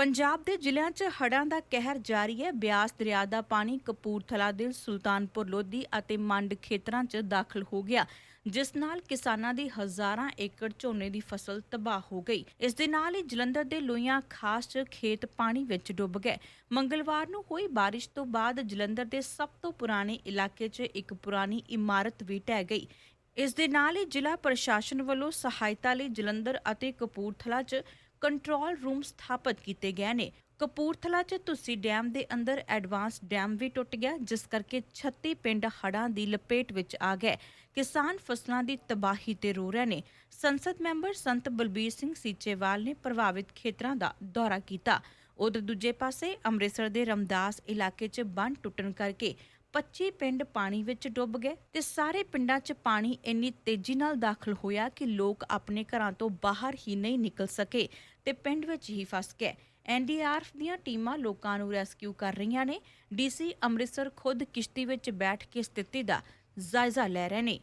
ਪੰਜਾਬ ਦੇ ਜ਼ਿਲ੍ਹਿਆਂ 'ਚ ਹੜ੍ਹਾਂ ਦਾ ਕਹਿਰ ਜਾਰੀ ਹੈ। ਬਿਆਸ ਦਰਿਆ ਦਾ ਪਾਣੀ ਕਪੂਰਥਲਾ ਦੇ ਸੁਲਤਾਨਪੁਰ ਲੋਧੀ ਅਤੇ ਮੰਡ ਖੇਤਰਾਂ 'ਚ ਦਾਖਲ ਹੋ ਗਿਆ, ਜਿਸ ਨਾਲ ਕਿਸਾਨਾਂ ਦੀ ਹਜ਼ਾਰਾਂ ਏਕੜ ਝੋਨੇ ਦੀ ਫਸਲ ਤਬਾਹ ਹੋ ਗਈ। ਇਸ ਦੇ ਨਾਲ ਹੀ ਜਲੰਧਰ ਦੇ ਲੋਈਆਂ ਖਾਸ 'ਚ ਖੇਤ ਪਾਣੀ ਵਿੱਚ ਡੁੱਬ ਗਏ। ਮੰਗਲਵਾਰ ਨੂੰ ਹੋਈ ਬਾਰਿਸ਼ ਤੋਂ ਬਾਅਦ ਜਲੰਧਰ ਦੇ ਸਭ ਤੋਂ ਪੁਰਾਣੇ ਇਲਾਕੇ 'ਚ ਇੱਕ ਪੁਰਾਣੀ ਇਮਾਰਤ ਵੀ ਢਹਿ ਗਈ। ਇਸ ਦੇ ਨਾਲ ਹੀ ਜ਼ਿਲ੍ਹਾ ਪ੍ਰਸ਼ਾਸਨ ਵੱਲੋਂ ਸਹਾਇਤਾ ਲਈ ਜਲੰਧਰ ਅਤੇ ਕਪੂਰਥਲਾ 'ਚ ਕੰਟਰੋਲ ਰੂਮ ਸਥਾਪਿਤ ਕੀਤੇ ਗਏ ਨੇ। ਕਪੂਰਥਲਾ 'ਚ ਤੁਸੀਂ ਡੈਮ ਦੇ ਅੰਦਰ ਐਡਵਾਂਸ ਡੈਮ ਵੀ ਟੁੱਟ ਗਿਆ, ਜਿਸ ਕਰਕੇ 36 ਪਿੰਡ ਹੜ੍ਹਾਂ ਦੀ ਲਪੇਟ ਵਿੱਚ ਆ ਗਏ। ਕਿਸਾਨ ਫਸਲਾਂ ਦੀ ਤਬਾਹੀ ਤੇ ਰੋ ਰਹੇ ਨੇ। ਸੰਸਦ ਮੈਂਬਰ ਸੰਤ ਬਲਬੀਰ ਸਿੰਘ ਸੀਚੇਵਾਲ ਨੇ ਪ੍ਰਭਾਵਿਤ ਖੇਤਰਾਂ ਦਾ ਦੌਰਾ ਕੀਤਾ। ਉਧਰ ਦੂਜੇ ਪਾਸੇ ਅੰਮ੍ਰਿਤਸਰ ਦੇ ਰਮਦਾਸ ਇਲਾਕੇ 'ਚ ਬੰਨ ਟੁੱਟਣ ਕਰਕੇ 25 ਪਿੰਡ ਪਾਣੀ ਵਿੱਚ ਡੁੱਬ ਗਏ ਤੇ ਸਾਰੇ ਪਿੰਡਾਂ 'ਚ ਪਾਣੀ ਇੰਨੀ ਤੇਜ਼ੀ ਨਾਲ ਦਾਖਲ ਹੋਇਆ ਕਿ ਲੋਕ ਆਪਣੇ ਘਰਾਂ ਤੋਂ ਬਾਹਰ ਹੀ ਨਹੀਂ ਨਿਕਲ ਸਕੇ ਤੇ ਪਿੰਡ ਵਿੱਚ ਹੀ ਫਸ ਗਏ। ਐਨਡੀਆਰਐਫ ਦੀਆਂ ਟੀਮਾਂ ਲੋਕਾਂ ਨੂੰ ਰੈਸਕਿਊ ਕਰ ਰਹੀਆਂ ਨੇ। ਡੀਸੀ ਅੰਮ੍ਰਿਤਸਰ ਖੁਦ ਕਿਸ਼ਤੀ ਵਿੱਚ ਬੈਠ ਕੇ ਸਥਿਤੀ ਦਾ ਜਾਇਜ਼ਾ ਲੈ ਰਹੇ ਨੇ।